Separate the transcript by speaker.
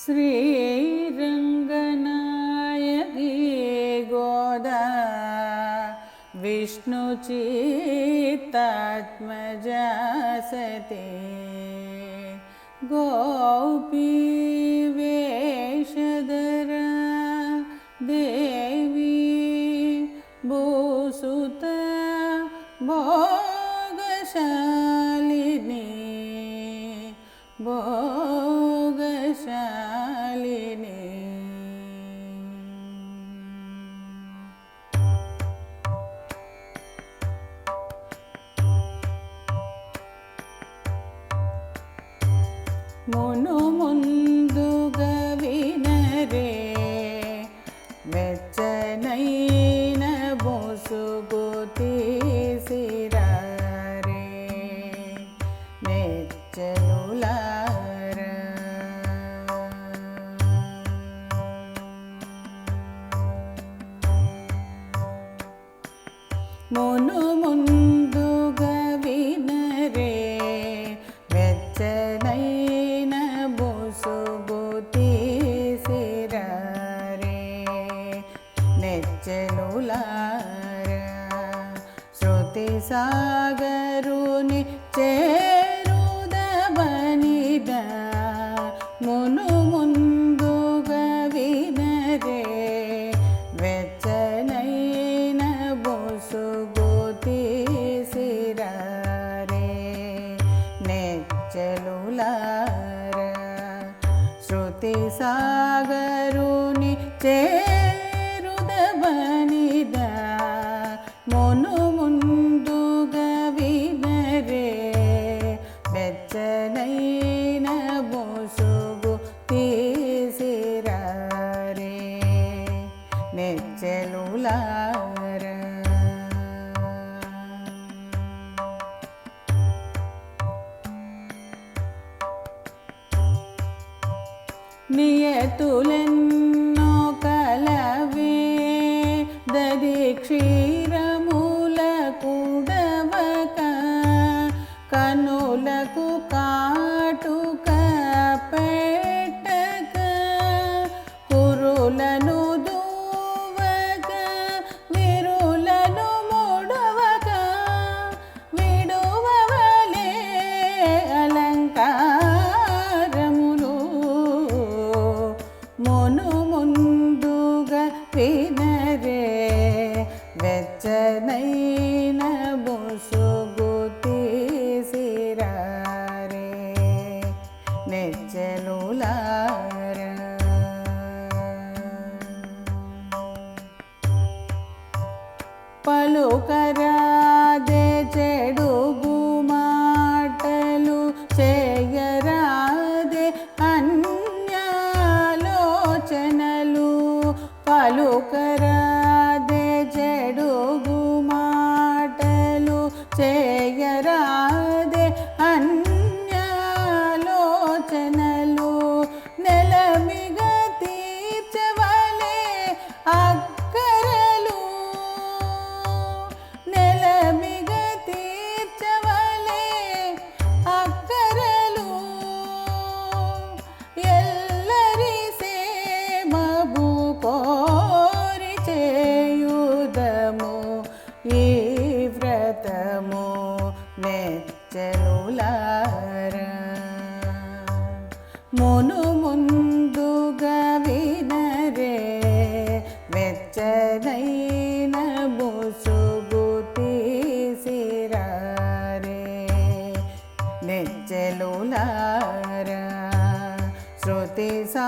Speaker 1: श्रीरङ्गनायकी गोदा विष्णुचित्तात्मजा सती। गोपी वेषधरा देवी भूसुत भोगशालिनी। भोगशालिनी మును ముందుగా వినరే మెచ్చనైన బొసుగు తీసిరారే నెచ్చలులారా మును నెచ్చలులారా శృతి సాగరుని చేరుదవనిద మును ముందుగా వినరే వెచ్చనైన బొసుగు సిరారే నెచ్చలులారా? శృతి సాగరుని చే వెచ్చనైన బొసుగు తీసిరారే నెచ్చలులారా నియతులెన్నో కలవే దది క్షీరముల కూడవక కనులకు కా పలుకర నెచ్చలులారా మును ముందుగా వినరే వెచ్చనైన బొసుగు తీసిరారే. నెచ్చలులారా శృతి సా